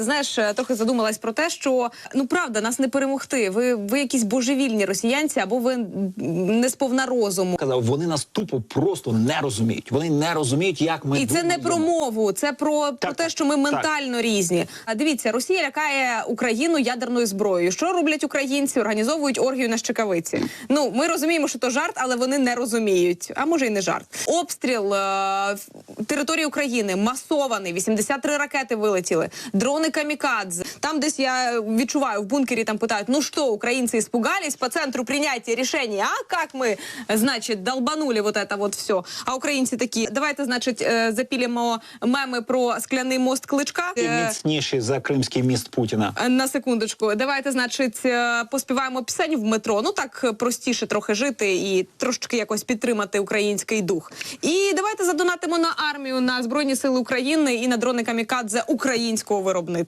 Знаєш, е, трохи задумалась про те, що ну правда нас не перемогти. Ви ви якісь божевільні росіянці, або ви не сповна розуму. Казав, вони нас тупо просто не розуміють. Вони не розуміють, як ми І це не про мову, це про, про те, що ми так. ментально різні. А дивіться, Росія лякає Україну ядерною зброєю. Що роблять українці? Організовують оргію на щекавиці. Ну ми розуміємо, що то жарт, але вони не розуміють. А може й не жарт. Обстріл е, території України масований. 83 ракети вилетіли. Дрони камікадзе. Там десь я відчуваю в бункері. Там питають: ну що, українці испугались по центру прийняття рішення? А як ми, значить, долбанули вот это вот все? А українці такі, давайте, значить, е, запілимо меми про скляний мост кличка. І Е, міцніший за кримський міст Путіна. на секундочку, давайте, значить, е, поспіваємо пісень в метро. Ну так е, простіше трохи жити і трошечки якось підтримати український дух. І давайте задонатимо на армію, на збройні сили України і на дрони камікадзе українського виробництва.